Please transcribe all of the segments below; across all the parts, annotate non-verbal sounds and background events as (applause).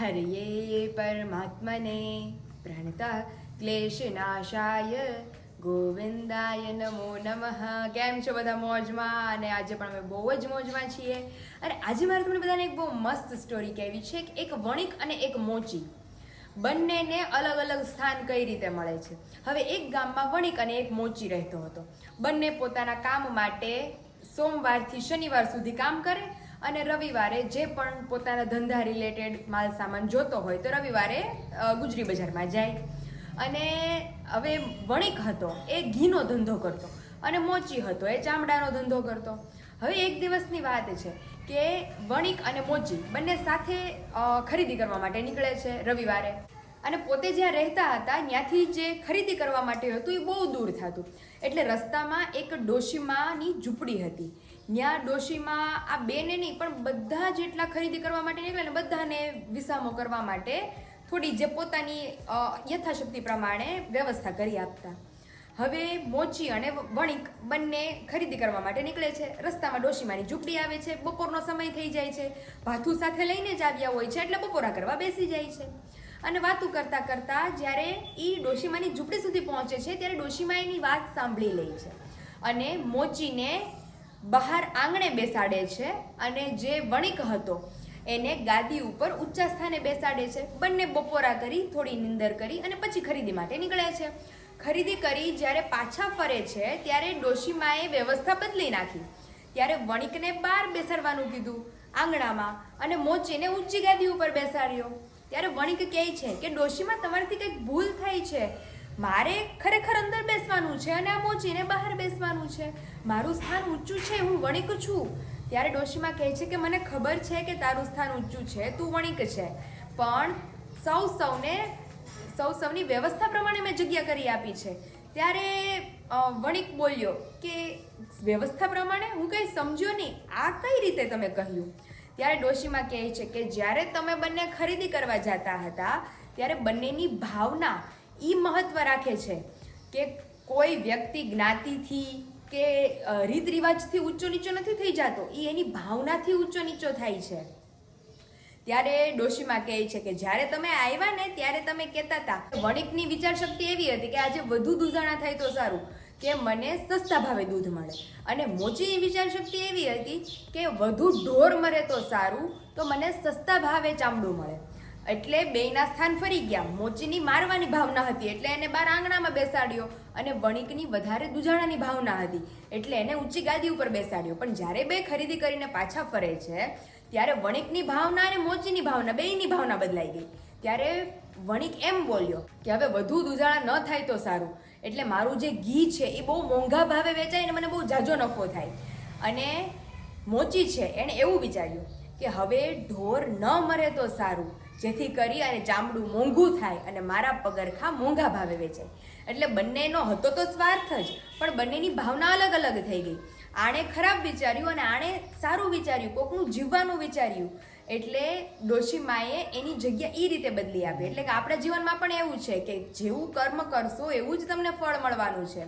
હરિયે પરમાત્મને પ્રણત ક્લેશનાશાય ગોવિંદાય નમો નમઃ કેમ છો બધા મોજમાં? અને આજે પણ અમે બહુ જ મોજમાં છીએ. અને આજે મારે તમને બધાને એક બહુ મસ્ત સ્ટોરી કહેવી છે કે એક વણિક અને એક મોચી. બંનેને અલગ અલગ સ્થાન કઈ રીતે મળે છે? હવે એક ગામમાં વણિક અને એક મોચી રહેતો હતો. બંને પોતાના કામ માટે સોમવારથી શનિવાર સુધી કામ કરે અને રવિવારે જે પણ પોતાના ધંધા રિલેટેડ માલ સામાન જોતો હોય તો રવિવારે ગુજરી બજારમાં જાય. અને હવે વણિક હતો, એ ઘીનો ધંધો કરતો અને મોચી હતો, એ ચામડાનો ધંધો કરતો. હવે એક દિવસની વાત છે કે વણિક અને મોચી બંને સાથે ખરીદી કરવા માટે નીકળે છે રવિવારે. અને પોતે જ્યાં રહેતા હતા, ત્યાંથી જે ખરીદી કરવા માટે હતું, એ બહુ દૂર થતું. એટલે રસ્તામાં એક ડોશીમાની ઝૂંપડી હતી. ત્યાં ડોશીમાં આ બેને નહીં, પણ બધા જેટલા ખરીદી કરવા માટે નીકળે ને બધાને વિસામો કરવા માટે થોડી જે પોતાની યથાશક્તિ પ્રમાણે વ્યવસ્થા કરી આપતા. હવે મોચી અને વણિક બંને ખરીદી કરવા માટે નીકળે છે. રસ્તામાં ડોશીમાની ઝૂંપડી આવે છે, બપોરનો સમય થઈ જાય છે, ભાથું સાથે લઈને જ આવ્યા હોય છે, એટલે બપોરા કરવા બેસી જાય છે. અને વાતું કરતાં કરતાં જ્યારે એ ડોશીમાની ઝૂંપડી સુધી પહોંચે છે, ત્યારે ડોશીમા એની વાત સાંભળી લે છે. અને મોચીને બહાર આંગણે બેસાડે છે અને જે વણિક હતો, એને ગાદી ઉપર ઊંચા સ્થાને બેસાડે છે. બંને બપોરા કરી, થોડી નિંદર કરી અને પછી ખરીદી માટે નીકળે છે. ખરીદી કરી જ્યારે પાછા ફરે છે, ત્યારે ડોશીમાએ વ્યવસ્થા બદલી નાખી. ત્યારે વણિકને બહાર બેસાડવાનું કીધું, આંગણામાં અને મોચીને ઊંચી ગાદી ઉપર બેસાડ્યો. ત્યારે વણિક કહે છે કે, ડોશીમાં, તમારાથી કંઈક ભૂલ થાય છે. મારે ખરેખર અંદર બેસવાનું છે અને આ મોચીને બહાર બેસવાનું છે. મારું સ્થાન ઊંચું છે, હું વણિક છું. ત્યારે ડોશીમાં કહે છે કે, મને ખબર છે કે તારું સ્થાન ઊંચું છે, તું વણિક છે. પણ સૌ સૌને, સૌ સૌની વ્યવસ્થા પ્રમાણે મેં જગ્યા કરી આપી છે. ત્યારે વણિક બોલ્યો કે, વ્યવસ્થા પ્રમાણે? હું કંઈ સમજ્યો નહીં. આ કઈ રીતે તમે કહ્યું? ત્યારે ડોશીમાં કહે છે કે, જ્યારે તમે બંને ખરીદી કરવા જતા હતા, ત્યારે બંનેની ભાવના એ મહત્વ રાખે છે કે કોઈ વ્યક્તિ જ્ઞાતિથી કે રીત રિવાજથી ઊંચો નીચો નથી થઈ જતો એ એની ભાવનાથી ઊંચો નીચો થાય છે. ત્યારે ડોશીમાં કહે છે કે, જ્યારે તમે આવ્યા ને ત્યારે તમે કહેતા હતા વણિકની વિચાર શક્તિ એવી હતી કે, આજે વધુ દૂધાણા થાય તો સારું, કે મને સસ્તા ભાવે દૂધ મળે. અને મોચીની વિચાર શક્તિ એવી હતી કે, વધુ ઢોર મરે તો સારું, તો મને સસ્તા ભાવે ચામડું મળે. એટલે બેયના સ્થાન ફરી ગયા. મોચીની મારવાની ભાવના હતી. એટલે એને બાર આંગણામાં બેસાડ્યો અને વણિકની વધારે દુજાણાની ભાવના હતી. એટલે એને ઊંચી ગાદી ઉપર બેસાડ્યો. પણ જ્યારે બે ખરીદી કરીને પાછા ફરે છે, ત્યારે વણિકની ભાવના અને મોચીની ભાવના, બેયની ભાવના બદલાઈ ગઈ. ત્યારે વણિક એમ બોલ્યો કે, હવે વધુ દુજાણા ન થાય તો સારું. એટલે મારું જે ઘી છે એ બહુ મોંઘા ભાવે વેચાય અને મને બહુ જાજો નફો થાય. અને મોચી છે, એણે એવું વિચાર્યું કે, હવે ઢોર ન મરે તો સારું. જેથી કરી અને ચામડું મોંઘું થાય અને મારા પગરખા મોંઘા ભાવે વેચાય. એટલે બંનેનો હતો તો સ્વાર્થ જ, પણ બંનેની ભાવના અલગ અલગ થઈ ગઈ. આણે ખરાબ વિચાર્યું અને આણે સારું વિચાર્યું, કોકનું જીવવાનું વિચાર્યું. એટલે ડોશીમાએ એની જગ્યા એ રીતે બદલી આપી. એટલે કે આપણા જીવનમાં પણ એવું છે કે જેવું કર્મ કરશો એવું જ તમને ફળ મળવાનું છે.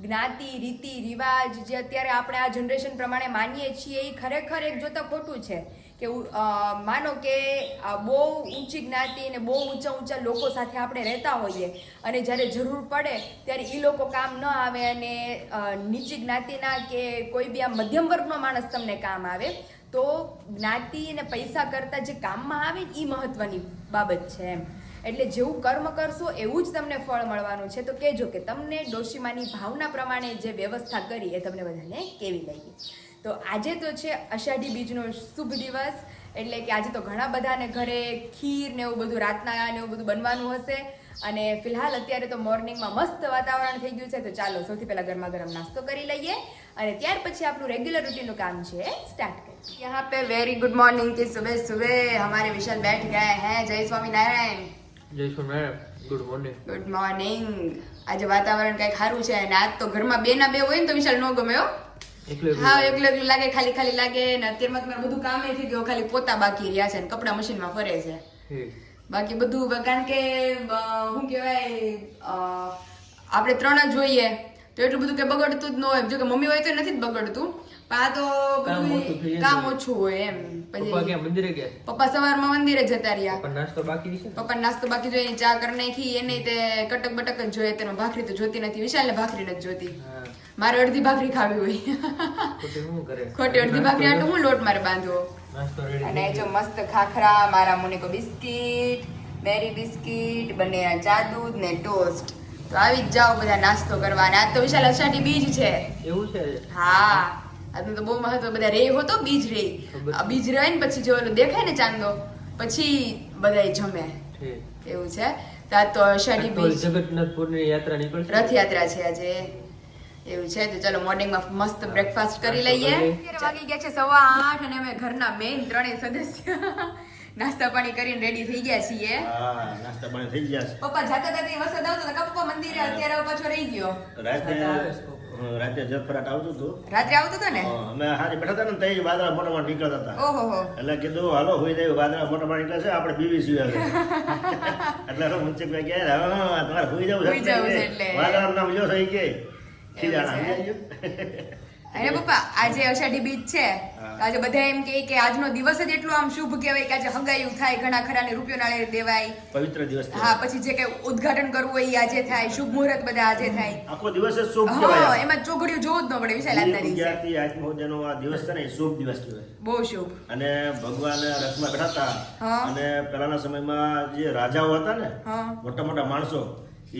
જ્ઞાતિ, રીતિ, રિવાજ જે અત્યારે આપણે આ જનરેશન પ્રમાણે માનીએ છીએ એ ખરેખર એક જોતા ખોટું છે. કે માનો કે બહુ ઊંચી જ્ઞાતિ અને બહુ ઊંચા ઊંચા લોકો સાથે આપણે રહેતા હોઈએ અને જ્યારે જરૂર પડે ત્યારે એ લોકો કામ ન આવે અને નીચી જ્ઞાતિના કે કોઈ બી આ મધ્યમ વર્ગનો માણસ તમને કામ આવે, તો જ્ઞાતિ અને પૈસા કરતાં જે કામમાં આવે એ મહત્વની બાબત છે એમ. એટલે જેવું કર્મ કરશો એવું જ તમને ફળ મળવાનું છે. તો કહેજો કે તમને ડોશીમાની ભાવના પ્રમાણે જે વ્યવસ્થા કરી એ તમને બધાને કેવી લાગી. તો આજે તો છે અષાઢી બીજનો શુભ દિવસ એટલે કે આજે તો ઘણા બધાને ઘરે ખીર ને એવું બધું રાતના ને એવું બધું બનવાનું હશે. અને ફિલહાલ અત્યારે તો મોર્નિંગમાં મસ્ત વાતાવરણ થઈ ગયું છે તો ચાલો સૌથી પહેલાં ગરમા ગરમ નાસ્તો કરી લઈએ. અને ત્યાર પછી આપણું રેગ્યુલર રૂટીનનું કામ છે સ્ટાર્ટ કરીએ. યહાં પે વેરી ગુડ મોર્નિંગ કે સુબહ સુબહ હમારે વિશાલ બેઠ ગયા હે. જય સ્વામિનારાયણ. જય Swaminarayan. Good morning good morning આજે વાતાવરણ કંઈક સારું છે અને આજ તો ઘરમાં બે ના બે હોય ને તો વિશાલ ન ગમે હા એકલું એકલું લાગે ખાલી ખાલી લાગે ને અત્યારમાં તમારે બધું કામ થઈ ગયું. ખાલી પોતા બાકી રહ્યા છે ને કપડા મશીનમાં ફરે છે. બાકી બધું કારણ કે શું કહેવાય આપણે ત્રણ જ જોઈએ તો એટલું બધું કે બગડતું જ ન હોય. જો કે મમ્મી હોય તો નથી જ બગડતું પણ આ તો કામ ઓછું હોય એમ. પછી મંદિરે ગયા પપ્પા સવારમાં મંદિરે જતા રહ્યા. પપ્પા નાસ્તો બાકી છે? પપ્પા નાસ્તો બાકી જોઈએ ચા કરી નાખી એને તે કટક બટક જ જોઈએ તેમાં ભાખરી તો જોતી નથી. વિશાલ ને ભાખરી નથી જોતી. મારે અડધી ભાખરી ખાવી હોય. ખોટી અડધી ભાખરી આટલું હું લોટ મારે બાંધવો. અને જો મસ્ત ખાખરા મારા મોનિકો બિસ્કિટ મેરી બિસ્કીટ બંને ચા દૂધ ને ટોસ્ટ. તો આવી જ જાઓ બધા નાસ્તો કરવા. અને આજ તો વિશાલ અષાઢી બીજ છે. એવું છે? હા. આજનું તો બહુ મહત્વ. બધા રે હોતો બીજ રે. બીજ રહે ને પછી જો દેખાય ને ચાંદો પછી બધાય જમે. એવું છે? તો આજ તો અષાઢી બીજ. જગન્નાથપુરની યાત્રા નીકળશે? રથયાત્રા છે આજે. એવું છે તો ચલો મોર્નિંગમાં મસ્ત બ્રેકફાસ્ટ કરી લઈએ. વાગી ગયા છે સવા આઠ અને અમે ઘરના મેઇન ત્રણેય સદસ્ય (laughs) નાસ્તા પાણી કરીને રેડી થઈ ગયા છીએ. નાસ્તા પાણી થઈ ગયા છે. પપ્પા જાતા જાતા વરસાદ આવતો તો પપ્પા મંદિરે અત્યારે પાછો રહી ગયો. રાતે રાતે જફરાટ આવતું હતું રાત્રે આવતો હતું ને? હા, અમે હારી બેઠા હતા ને તો એ વાદળા મોટા મોટા નીકળતા હતા. ઓહો એટલે કીધું હાલો હોઈ જાય વાદળા મોટા મોટા નીકળે છે આપણે બીવી છીએ (laughs) એટલે હું મનસુખભાઈ ગયા હા તમારે હોઈ જવું હુઈ જવું છે એટલે. વાદળા નામ જો થઈ ગયું? અને પપ્પા આજે અષાઢી બીજ છે. આજે બધા એમ કહે કે આજનો દિવસ જ એટલો આમ શુભ કહેવાય કે આજે હગાયું થાય ઘણા ખરાને રૂપિયો નાળે દેવાય. પવિત્ર દિવસ હા પછી જે કઈ ઉદ્ઘાટન કરવું હોય એ આજે થાય શુભ મુહૂર્ત બધા આજે થાય. આખો દિવસ જ શુભ કહેવાય એમાં ચોઘડિયું જોવું જ ન પડે વિશાલ આજના દિવસે. ગુજરાતી આ દિવસ છે ને શુભ દિવસ કહેવાય. બહુ શુભ. અને ભગવાન રથમાં બેઠા હતા અને પહેલાના સમયમાં જે રાજાઓ હતા ને મોટા મોટા માણસો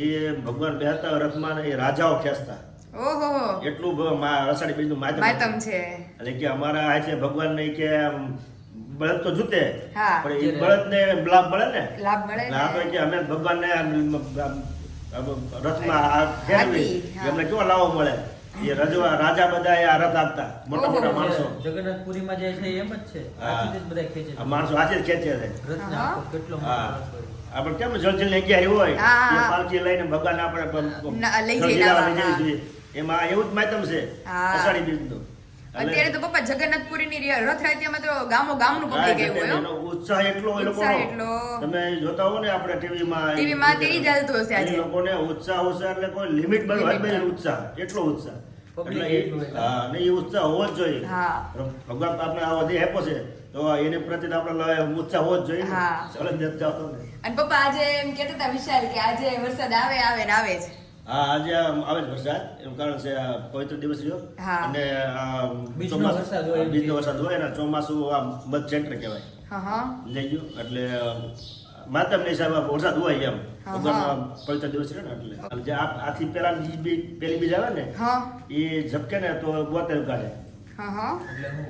એ ભગવાન બેહતા રથમાં એ રાજાઓ ખેંચતા. ઓહો. એટલું રસાડી બીજનું માધ્યમ માતમ છે. એટલે કે અમારા આ છે ભગવાન ને કે બળદ તો જૂતે પણ એ બળદ ને? લાભ મળે ને. લાભ મળે આપણે કે અમે ભગવાન ને રથમાં આ ફેરવી એમને કેવો લાવો મળે? એ રજવા રાજા બધા આ રથ આપતા મોટા મોટા. માણસો. જગન્નાથપુરીમાં જે છે એમ જ છે. બધા ખેંચે છે. માણસો આજે જ ખેંચે છે. કેટલો. આપણે કેમ જળજલ ને ગયા હોય. પાલખી લઈને ભગવાન આપણે લઈ જઈએ. એમાં એવું જ માતમ છે. અષાઢી બીજનું. અત્યારે તો પપ્પા જગન્નાથપુરી ની રથયાત્રામાં તો ગામો ગામનું પબ્લિક આવ્યું હોય એનો ઉત્સાહ એટલો એ ઉત્સાહ લોકોનો. એટલો. તમે જોતા હો ને આપણે ટીવીમાં ટીવી માં તે ચાલતું હશે આજે. એ લોકોને ઉત્સાહ ઉત્સાહ એટલે કોઈ લિમિટ બધું ઉત્સાહ એટલો ઉત્સાહ એટલે એ- ઉત્સાહ હોવો જ જોઈએ હા. ભગવાન આપણે આ દેહ હેપો છે તો એને પ્રત્યે આપણે ઉત્સાહ હોવો જ જોઈએ અને પપ્પા આજે એમ કહેતા હતા વિશાલ કે આજે વરસાદ આવે આવે ને આવે જ હા આજે આવે છે વરસાદ એનું કારણ છે આ પવિત્ર દિવસ રહ્યો. અને આ ચોમાસું- વરસાદ હોય એમ બીજનો કે. વરસાદ હોય ને ચોમાસું આ મધ સેન્ટર કહેવાય. હા હા. લઈ ગયું એટલે માતમ હિસાબે વરસાદ હોય એમ. પવિત્ર દિવસ રહ્યો ને એટલે. જે આ- આથી પેલા બીજ પેલી બીજ આવે ને એ ઝપકે ને તો બોતેર કાઢે હા હા. એટલે હું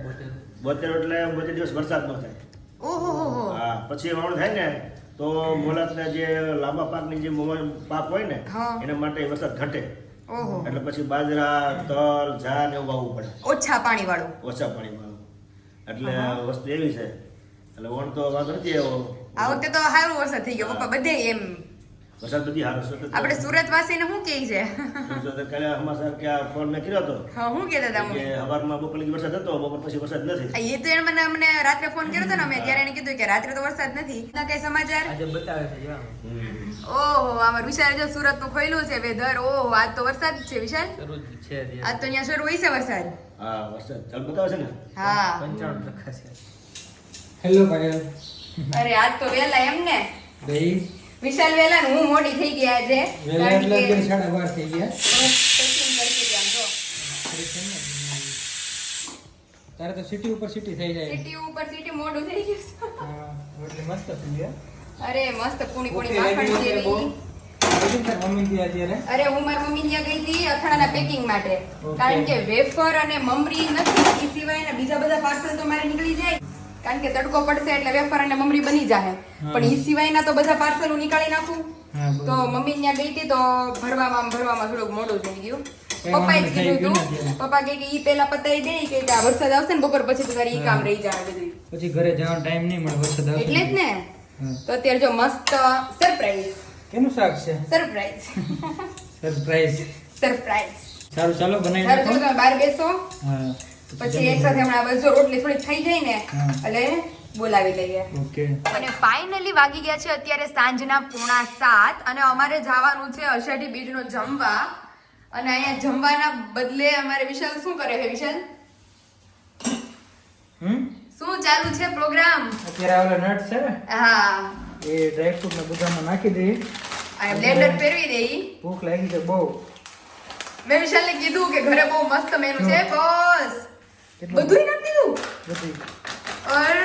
બોતેર. એટલે બોતેર દિવસ વરસાદ નો થાય. ઓહો હો હો. હા પછી વાવણ થાય ને તો મોલકના જે લાંબા પાકની જે મોવા- પાક હોય ને એના માટે વરસાદ ઘટે. એટલે પછી બાજરા તલ જા ને એવું વાવવું પડે. ઓછા પાણી વાળું ઓછા પાણી વાળું એટલે વસ્તુ એવી છે. એટલે વણ તો વાંધો નથી એવો આ વખતે તો સારો વરસાદ થઈ ગયો. પપ્પા બધે એમ વરસાદ બધી હારો છે. આપણે સુરત વાસીને શું કહે છે? કાલે સમાચાર કે આ ફોન મે કર્યો તો હા શું કહેતા હતા કે સવારમાં બપોર લગી વરસાદ હતો બપોર પછી વરસાદ નથી. એ તો એને મને અમને રાત્રે ફોન કર્યો તો ને અમે ત્યારે એને કીધું કે રાત્રે તો વરસાદ નથી. ના કઈ સમાચાર? આજે બતાવે છે ઓહો આમાં વિશાલ જો સુરતનું ખોઈલું છે વેધર. ઓહો આજ તો વરસાદ છે વિશાલ. છે આજ તો અહીંયા શરૂ હોય છે વરસાદ. હા વરસાદ ચાલ બતાવે છે ને? હા. પંચાણું ટકા છે. હેલો પાયલ અરે આજ તો વેલા એમ ને. દહીં વિશાલ વેલા હું મોડી થઈ ગઈ આજે. વેલા એટલે કે સાડા બાર થઈ ગયા. હું packing કરતી હતી આમ જો. તારે તો સિટી ઉપર સિટી થઈ જાય. સિટી ઉપર સિટી મોડું થઈ ગયું એટલે મસ્ત થઈ ગયા. અરે મસ્ત પૂણી પૂણી માખણ. જેવી. અરે હું મારી મમ્મી ત્યાં ગઈ હતી અથાણાના પેકિંગ માટે. કારણ કે વેફર અને મમરી નથી એ સિવાયના બીજા બધા પાર્સલ તો મારે નીકળી જાય. કારણ કે તડકો પડશે એટલે વેફર અને મમરી બની જાય પણ એ સિવાયના તો બધા પાર્સલ નીકાળી નાખું. તો મમ્મી ત્યાં ગઈ હતી તો ભરવામાં ભરવામાં થોડુંક મોડું થઈ ગયું. પપ્પાએ જ કીધું હતું પપ્પા કે ઈ પેલા પતાઈ દે કે આ વરસાદ આવશે ને બપોર પછી તો તારી ઈ કામ રહી જાય બધું પછી ઘરે જવાનો ટાઈમ નહીં મળે વરસાદ આવે એટલે જ ને. તો અત્યારે જો મસ્ત સરપ્રાઈઝ કેનું શાક છે? સરપ્રાઈઝ સરપ્રાઈઝ સરપ્રાઈઝ સારું ચાલો બનાવી નાખો. બહાર બેસો. હા. પછી એક સાથે હમણાં બસ જો રોટલી થોડી થઈ જાય ને એટલે બોલાવી લઈએ. ઓકે. અને ફાઇનલી વાગી ગયા છે અત્યારે સાંજના પોણા સાત અને અમારે જવાનું છે અષાઢી બીજનો જમવા. અને અહીંયા જમવાના બદલે અમારે વિશાલ શું કરે છે વિશાલ? શું ચાલુ છે પ્રોગ્રામ? અત્યારે આવલા નટ છે ને? હા. એ ડ્રાયફ્રૂટ ને બધામાં નાખી દઈએ આ બ્લેન્ડર ફેરવી દઈ. ભૂખ લાગી છે બહુ. મેં વિશાલને કીધું કે ઘરે બહુ મસ્ત મેનુ છે બસ? બધું નાખી દીધું બધી ઓર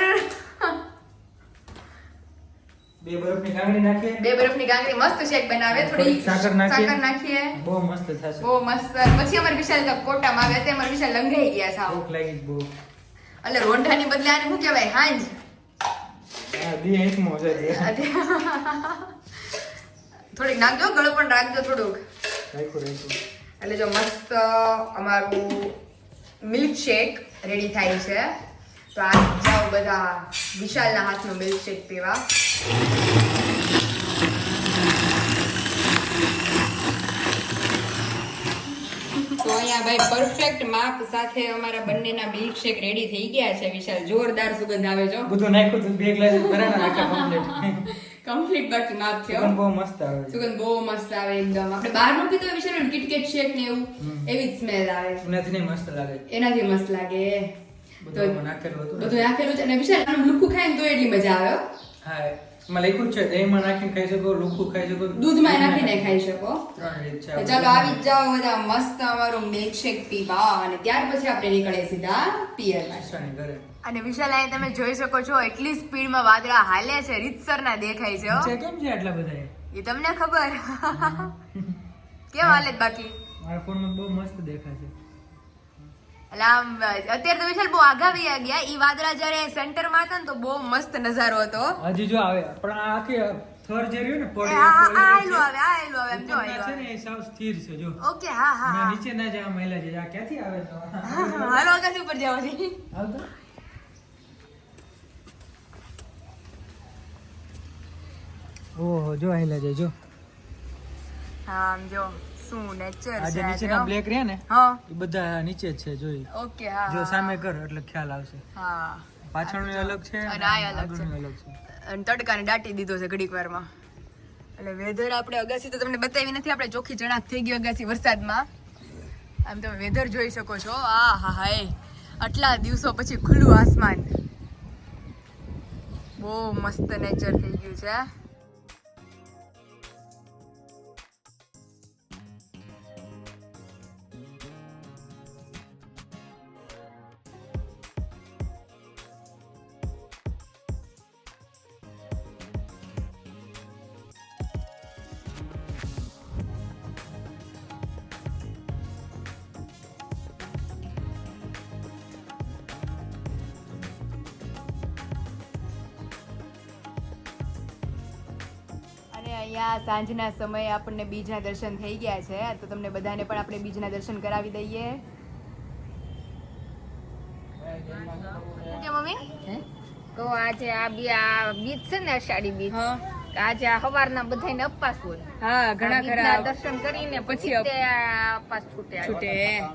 બે બરફની કાંગડી નાખીએ. બે બરફની ગાંગડી મસ્ત શેક બનાવે થોડી સાકર નાખીએ. સાકર નાખીએ. બહુ મસ્ત થશે. બહુ મસ્ત. પછી અમાર વિશાલ તો કોટામાં આવે તે અમાર વિશાલ લંઘાઈ ગયા સાવ ભૂખ લાગી બહુ. એટલે રોંઢાની બદલે આને શું કહેવાય? હાંજ. હા દી આંખમાં છે જે. થોડીક નાખજો ગળો પણ રાખજો થોડુંક. રાખ્યું રાખ્યું એટલે જો મસ્ત અમારું મિલ્ક શેક રેડી થાય છે. તો આ જાઓ બધા વિશાલના હાથનો મિલ્કશેક પીવા. તો અહીંયા ભાઈ પરફેક્ટ માપ સાથે અમારા બંનેના મિલ્કશેક રેડી થઈ ગયા છે વિશાલ. જોરદાર સુગંધ આવે છે બધું નાખ્યું તું બે ગ્લાસ ભરાણા આખા કમ્પ્લીટ કમ્પ્લીટ બાકી માપ છે સુગંધ બહુ મસ્ત આવે સુગંધ બહુ મસ્ત આવે એકદમ આપણે બહારનું પીતો હોય વિશે કિટકેટ શેક ને એવું એવી જ સ્મેલ આવે એનાથી નહીં મસ્ત લાગે એનાથી મસ્ત લાગે બધું તો નાખેલું હતું બધું નાખેલું છે અને વિશાલ આનું લુખું ખાઈને તો એટલી મજા આવે હો. હા લખ્યું છે દહીંમાં નાખીને ખાઈ શકો લુખું ખાઈ શકો દૂધમાં નાખીને ખાઈ શકો. ત્રણ રીત છે ચાલો આવી જાઓ બધા મસ્ત અમારું મિલ્કશેક પીવા. અને ત્યાર પછી આપણે નીકળે સીધા પિયરમાં ઈશાની ઘરે. અને વિશાલ અહીં તમે જોઈ શકો છો એટલી સ્પીડમાં વાદળા હાલે છે રીતસર ના દેખાય છે કેમ છે આટલા બધા એ તમને ખબર. કેમ હાલે બાકી? મારા ફોનમાં બહુ મસ્ત દેખાય છે. એટલે આમ અત્યારે તો વિશાલ બહુ આગા વયા ગયા. ઈ વાદળા જ્યારે સેન્ટરમાં હતા ને તો બહુ મસ્ત નજારો હતો. હજી જો આવે. પણ આ આખી થર જે રહ્યું ને એ આ આ આ આવે આ આયલું આવે એમ જો ઉપરના છે ને એ સાવ સ્થિર છે જો. ઓકે હા હા નીચે ના જા મહિલા છે. આ ક્યાંથી આવે તો? હા, હા, હાલો અગાસી ઉપર જવાની આવતો ઓહો જો આયલા છે જો. હા આમ જો. શું નેચર નીચેના બ્લેક રહ્યા ને હા. એ બધા નીચે જ છે જોઈ ઓકે હા જો સામે કર એટલે ખ્યાલ આવશે. હા. પાછળનું અલગ છે અને આ અલગ છે. અલગ છે. અને તડકાને દાટી દીધો છે ઘડીક વારમાં. એટલે વેધર આપણે અગાસી તો તમને બતાવી નથી આપણે ચોખ્ખી ચણાક થઈ ગયો અગાસી વરસાદમાં. આમ તમે વેધર જોઈ શકો છો. આ હા હા એ. આટલા દિવસો પછી ખુલ્લું આસમાન. બહુ મસ્ત નેચર થઈ ગયું છે અહીંયા સાંજના સમયે આપણને બીજના દર્શન થઈ ગયા છે. તો તમને બધાને પણ આપણે બીજના દર્શન કરાવી દઈએ. મમ્મી? તો આજે આ બી આ બીજ છે ને અષાઢી બીજ આજે આ સવારના બધાને અપાસ હોય. હા ઘણા ઘણા દર્શન કરીને પછી પછી અપ- તે આ અપવાસ છૂટે છૂટે.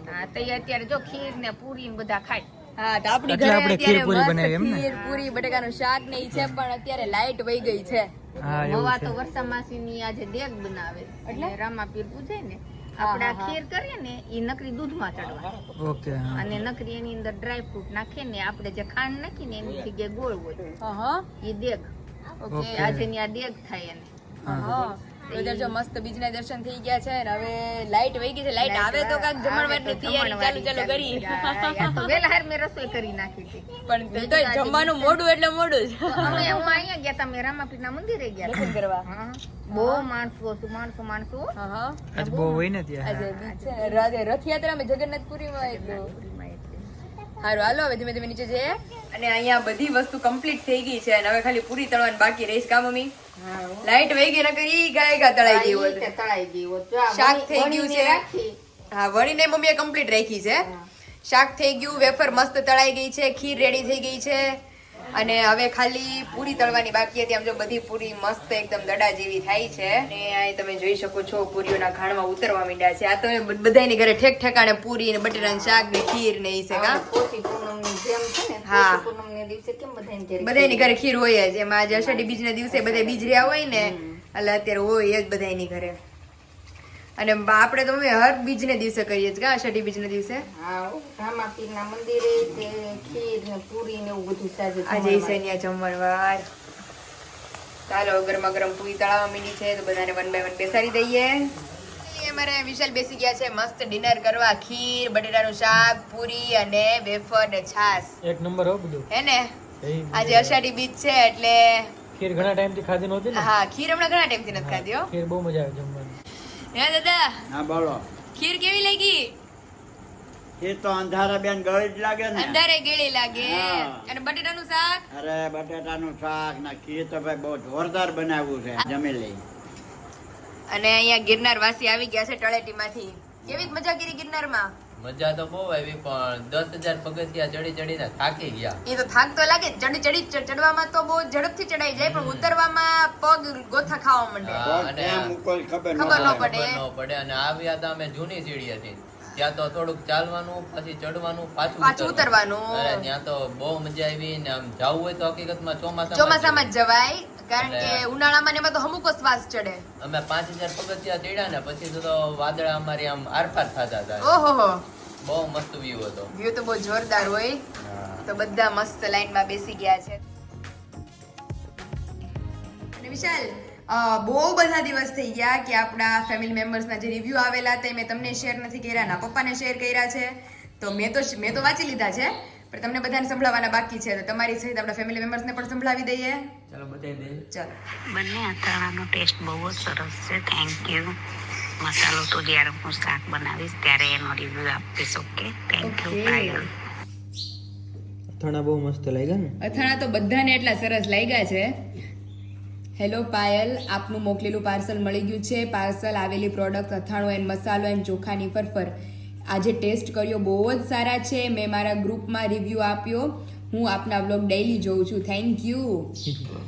હા તો અત્યારે જો ખીર ને પૂરી ને બધા ખાય. હા તો આપણી ઘરે આપણે ખીર પૂરી બનાવી એમ ને? ખીર પૂરી બટેકાનું શાક ને ઈ છે પણ અત્યારે લાઈટ વહી ગઈ છે. હા એવું મવા છે. તો વર્ષા માસી આજે દેગ બનાવે. એટલે? રામાપીર પૂજે ને આપણે આ. ખીર કરીએ ને એ નકરી દૂધમાં ચડવા ઓકે અને નકરી એની અંદર ડ્રાય ફ્રૂટ નાખે ને આપણે જે ખાંડ નાખી ને એની જગ્યાએ ગોળ હોય ઈ દેગ. ઓકે. આજે ની આ દેગ થાય એને. હા. તો જો મસ્ત બીજના દર્શન થઈ ગયા છે હવે લાઈટ વહી ગઈ છે. લાઈટ આવે તો કાંઈક જમણવારની તૈયારી ચાલુ ચાલુ કરી. તો વેલા હાર મેં રસોઈ કરી નાખી હતી. પણ તો જમવાનું મોડું એટલે મોડું જ. અમે હું અહીંયા ગયા તા મેં રામાપીરના મંદિરે ગયા દર્શન કરવા? બહુ માણસો માણસો માણસો. હા હા. આજ બહુ હોય ને ત્યાં આજે બીજ છે. ને, રાતે એટલું. સારું હાલો હવે ધીમે ધીમે નીચે જઈએ. અને અહીંયા બધી વસ્તુ કમ્પ્લીટ થઈ ગઈ છે અને હવે ખાલી પૂરી તળવાની બાકી રહીશ કા મમ્મી? લાઈટ વહી ગઈ નકર ઈ ગાય ગા તળાઈ ગઈ હોત તળાઈ ગઈ હોત. શાક થઈ ગયું છે. હા વણીને મમ્મીએ કમ્પ્લીટ રાખી છે. શાક થઈ ગયું વેફર મસ્ત તળાઈ ગઈ છે ખીર રેડી થઈ ગઈ છે. અને હવે ખાલી પૂરી તળવાની બાકી હતી. આમ જો બધી પૂરી મસ્ત એકદમ દડા જેવી થાય છે. અને અહીં તમે જોઈ શકો છો પૂરીઓના ખાણમાં ઉતરવા માંડ્યા છે. આ તો બધાની ઘરે ઠેક ઠેકાણે પૂરી ને બટેટાનું શાક ને ખીર ને ઈ છે કા? ને હા. બધાને ઘરે ખીર? હોય જ. એમાં આજે અષાઢી બીજના દિવસે બધા બીજ. રહ્યા હોય ને એટલે અત્યારે હોય જ બધાની ઘરે. અને આપણે તો અમે હર બીજને દિવસે કરીએ છીએ. કા અષાઢી બીજને દિવસે? હા રામાપીરના મંદિરે તે ખીર ને પૂરી ને એવું બધું સાજે આજે ઈશાનિયા જમણવાર ચાલો ગરમા ગરમ પૂરી તળાવવા મીની છે તો બધાને વન બાય વન બેસાડી દઈએ. એ અમારે વિશાલ બેસી ગયા છે મસ્ત ડિનર કરવા. ખીર બટેટાનું શાક પૂરી અને વેફર ને છાશ. એક નંબર હો બધું. હે ને? આજે અષાઢી બીજ છે એટલે ખીર ઘણા ટાઈમથી ખાધી નહોતી હા ખીર હમણાં ઘણા ટાઈમથી નથી ખાધી હો. ખીર બહુ મજા આવે જમવાની. હે દાદા? હા બોલો. ખીર કેવી લાગી? એ તો અંધારા બેન ગળી જ લાગે ને. અંધારે ગળી લાગે. અને અને બટેટાનું શાક? અરે બટાટાનું શાક ના ખીર તો ભાઈ બહુ જોરદાર બનાવ્યું છે. જમી લઈ અને અહીંયા ગિરનાર વાસી આવી ગયા છે તળેટીમાંથી કેવી મજા કરી ગિરનારમાં? મજા તો બહુ આવી પણ દસ હજાર પગથિયા ચડી ચડીને થાકી ગયા. એ તો થાક તો લાગે ચડી ચડી ચડવામાં તો બહુ ઝડપથી ચડાઈ જાય પણ ઉતરવામાં પગ ગોથા ખાવા માંડે. અને ખબર ન પડે. ન પડે. અને આવ્યા હતા અમે જૂની સીડી હતી. ત્યાં તો થોડુંક ચાલવાનું પછી ચડવાનું પાછું પાછું ઉતરવાનું. અરે ત્યાં તો બહુ મજા આવી ને આમ જવું હોય તો હકીકતમાં ચોમાસા ચોમાસામાં જવાય કારણ કે ઉનાળામાં ને એમાં તો હમુકો શ્વાસ ચડે. અમે પાંચ હજાર પગથિયા ચડ્યા ને પછી તો વાદળા અમારી આમ આરપાર થતા હતા. ઓહો બહુ મસ્ત વ્યૂ હતો. વ્યૂ તો બહુ જોરદાર હોય. તો બધા મસ્ત લાઈનમાં બેસી ગયા છે. અને વિશાલ બહુ બધા દિવસ થઈ ગયા કે આપણા ફેમિલી મેમ્બર્સના જે રિવ્યૂ આવેલા તે મેં તમને શેર નથી કર્યા ના પપ્પાને શેર કર્યા છે. તો મેં તો મેં તો વાંચી લીધા છે પણ તમને બધાને સંભળાવવાના બાકી છે. તો તમારી સહિત આપણા ફેમિલી મેમ્બર્સને પણ સંભળાવી દઈએ. ચલો બતાવી દઈએ. ચલો. બંને અથાણાનો ટેસ્ટ બહુ જ સરસ છે. થેન્ક યુ મસાલો તો જ્યારે હું શાક બનાવીશ ત્યારે એનો રિવ્યુ આપીશ ઓકે થેન્ક યુ પાયલ અથાણા બહુ મસ્ત લાગ્યા ને? અથાણા તો બધાને એટલા સરસ લાગ્યા છે. હેલો પાયલ. આપનું મોકલેલું પાર્સલ મળી ગયું છે. પાર્સલ આવેલી પ્રોડક્ટ અથાણું એન્ડ મસાલો એન્ડ ચોખાની ફરફર. આજે ટેસ્ટ કર્યો બહુ જ સારા છે. મેં મારા ગ્રુપમાં રિવ્યૂ આપ્યો. હું આપના બ્લોગ ડેઈલી જોઉં છું. થેન્ક યુ (laughs)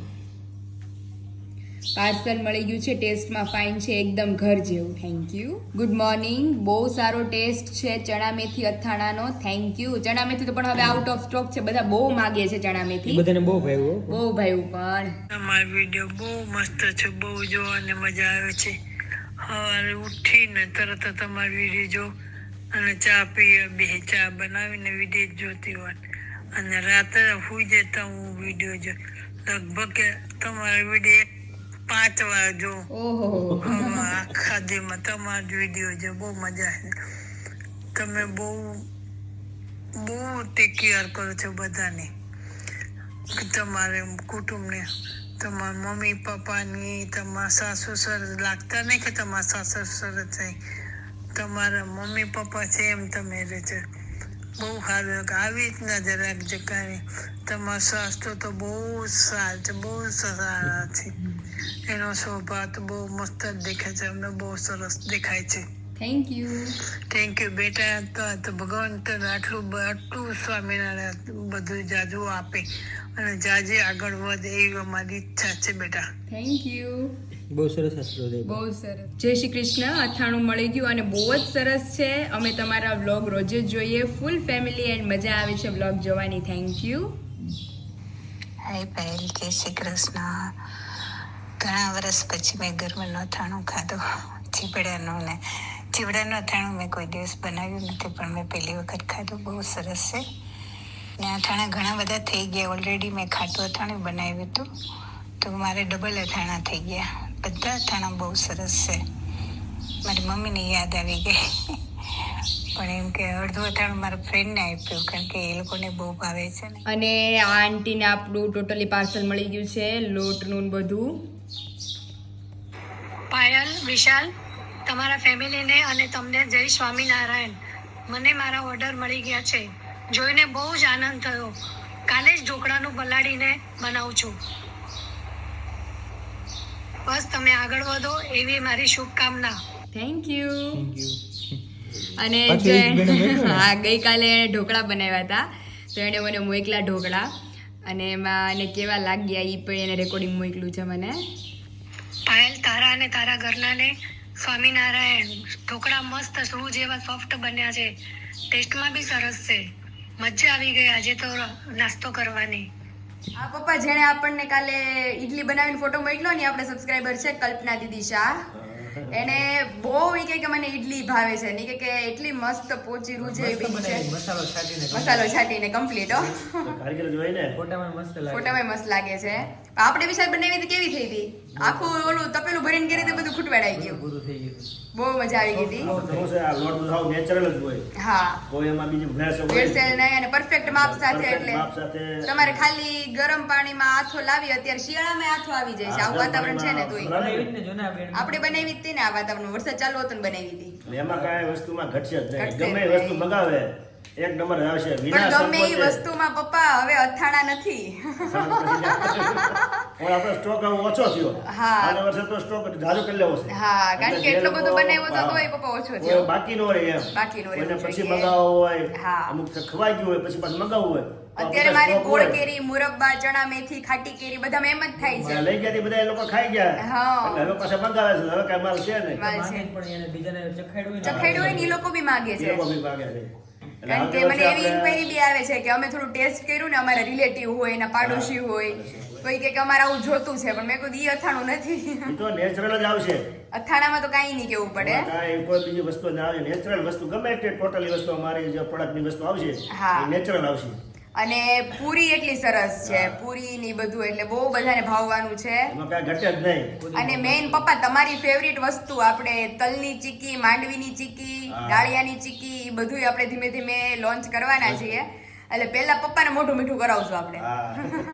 પાર્સલ મળી ગયું છે ટેસ્ટમાં ફાઇન છે એકદમ ઘર જેવું. થેન્ક યુ ગુડ મોર્નિંગ બહુ સારો ટેસ્ટ છે ચણા મેથી અથાણાનો. થેન્ક યુ ચણા મેથી તો પણ હવે આઉટ ઓફ સ્ટોક છે બધા બહુ માગે છે ચણા મેથી. બધાને બહુ ભાવ્યું. બહુ ભાવ્યું પણ. તમારો વીડિયો બહુ મસ્ત છે બહુ જોવાને મજા આવે છે. સવારે ઉઠીને તરત તમારો વીડિયો જો અને ચા પીએ બે ચા બનાવીને વીડિયો જ જોતી હોય. અને રાત્રે સુઈ જતા હું વીડિયો જો લગભગ તમારો વીડિયો પાંચ વાર જો આખા દીમાં તમારો જ વીડિયો છે બહુ મજા આવે તમે બહુ બહુ ટેક કેર કરો છો બધાની. તમારે કુટુંબને તમારા મમ્મી પપ્પાની તમારા સાસુ સર લાગતા નહીં કે તમારા સાસુ સર થાય તમારા મમ્મી પપ્પા છે એમ તમે રહે છે. બહુ સારું આવી રીતના જરાક કાંઈ. તમારા સ્વાસ્થ્ય તો બહુ સારા છે બહુ સારા છે. એનો સ્વભાવ તો બહુ મસ્ત જ દેખાય છે અમને બહુ સરસ દેખાય છે. થેન્ક યુ થેન્ક યુ બેટા. તો તો ભગવાન તને આટલું આટલું સ્વામિનારાયણ બધું જાજુ આપે. અને જાજે આગળ વધે એવી અમારી ઈચ્છા છે બેટા. થેન્ક યુ બહુ સરસ છે બહુ સરસ. જય શ્રી કૃષ્ણ. અથાણું મળી ગયું અને બહુ જ સરસ છે. અમે તમારા વ્લોગ રોજે જ જોઈએ. ફૂલ ફેમિલી એન્ડ મજા આવે છે વ્લોગ જોવાની. Thank you. હાય પહેલ જય શ્રી કૃષ્ણ. ઘણા વર્ષ પછી મેં ગરમીનું અથાણું ખાધું. ચીવડાનું ને ચીવડાનું અથાણું મેં કોઈ દિવસ બનાવ્યું નથી પણ મેં પહેલી વખત ખાધું. બહુ સરસ છે. ને અથાણા ઘણા બધા થઈ ગયા. ઓલરેડી મેં ખાટું અથાણું બનાવ્યું હતું. તો મારે ડબલ અથાણા થઈ ગયા. બધા અથાણા બહુ સરસ છે. મારી મમ્મીની યાદ આવી ગઈ. પણ એમ કે અડધું અથાણું મારા ફ્રેન્ડને આપ્યું કારણ કે એ લોકોને બહુ ભાવે છે ને. અને આ આંટીને આપણું ટોટલી પાર્સલ મળી ગયું છે લોટનું બધું. પાયલ વિશાલ તમારા ફેમિલીને અને તમને જય સ્વામિનારાયણ. મને મારા ઓર્ડર મળી ગયા છે. જોઈને બહુ જ આનંદ થયો. કાલે જ ઢોકળાનું બલાડીને બનાવું છું. બસ તમે આગળ વધો એવી મારી શુભકામના. થેન્ક યુ અને? હા ગઈકાલે એણે ઢોકળા બનાવ્યા હતા. તો એણે મને મોકલા ઢોકળા. અને એમાં એને કેવા લાગ્યા એ પણ એને રેકોર્ડિંગ મોકલું છે મને. પાયલ તારા અને તારા ઘરનાને સ્વામિનારાયણ ઢોકળા મસ્ત રૂ જેવા સોફ્ટ બન્યા છે. ટેસ્ટમાં બી સરસ છે. મજા આવી ગઈ આજે તો નાસ્તો કરવાની. આ પપ્પા જેણે આપણને કાલે ઈડલી બનાવીને ફોટો મોકલ્યો ને એ આપણે સબસ્ક્રાઇબર છે કલ્પના દીદી શાહ. એને બહુ ઈ કે કે મને ઈડલી ભાવે છે ને કે કે એટલી મસ્ત પોચી રૂજે છે એવી છે. મસાલો છાંટીને મસાલો છાટીને કમ્પ્લીટ હો. કારગર જોઈને? ફોટામાં મસ્ત લાગે. ફોટામાં મસ્ત લાગે છે. આપણે બી બનાવી હતી કેવી થઈ હતી? આખું ઓલું તપેલું ભરીને કરી તો બધું ખૂટવાડાઈ ગયું. પૂરું થઈ ગયું. બહુ મજા આવી ગઈ હતી. આ લોટ સાવ નેચરલ જ હોય. હા. કોઈ એમાં બીજું ભેંસ ભેળસેળ નહીં અને પરફેક્ટ માપ સાથે એટલે તમારે ખાલી ગરમ પાણીમાં આથો લાવી અત્યારે શિયાળામાં આથો આવી જાય છે. આવું વાતાવરણ છે ને તોય. આપણે બનાવી હતી ને આ વાતાવરણ વરસાદ ચાલુ હતો ને બનાવી હતી. એમાં કાંઈ વસ્તુમાં ઘટશે જ નહીં. ગમે વસ્તુ મગાવે એક નંબર આવશે. વિના ગમે એ વસ્તુમાં પપ્પા હવે અથાણા નથી. પણ આપણો સ્ટોક હવે ઓછો થયો. હા. આ વર્ષે તો સ્ટોક જાજો કરી લેવો છે. હા, કારણ કે એટલો બધો બનાવ્યો તો તોય પપ્પા ઓછો થયો. બાકી નો રહે એમ. બાકી નો રહે અને પછી મગાવો હોય હા. અમુક ખવાઈ ગયું હોય પછી પાછું મગાવવું હોય. અત્યારે મારી ગોળ કેરી મુરબ્બા ચણા મેથી ખાટી કેરી બધા એમ જ થાય છે. લઈ ગયા બધા એ લોકો ખાઈ ગયા. હા. એટલે હવે પાછા મંગાવે છે. હવે કઈ માલ છે નહીં. પણ એને બીજાને ચખાડ્યું ચખાડ્યું એ લોકો બી માગે એ છે લોકો બી માગે છે. કારણ કે મને એવી ઇન્ક્વાયરી બી આવે છે કે અમે થોડું ટેસ્ટ કર્યું ને અમારા રિલેટિવ હોય એના પાડોશી હોય. કોઈ કે અમારે આવું જોતું છે પણ મેં કીધું ઈ અથાણું નથી. તો નેચરલ જ આવશે. અથાણામાં તો કાંઈ નહીં કેવું પડે. કાંઈ કોઈ બીજી વસ્તુ ના આવે. નેચરલ વસ્તુ ગમે તે ટોટલી વસ્તુ અમારી જે પ્રોડક્ટની વસ્તુ આવશે હા. નેચરલ આવશે. અને પૂરી એટલી સરસ છે. પૂરી ની બધું એટલે બહુ બધાને ભાવવાનું છે. અને મેઇન પપ્પા તમારી ફેવરિટ વસ્તુ આપણે તલની ચીકી માંડવીની ચીકી દાળિયાની ડાળિયાની ચીકી ઈ બધું આપણે ધીમે ધીમે લોન્ચ કરવાના છીએ. એટલે પહેલા પપ્પાને મોઢું મીઠું કરાવશું આપણે.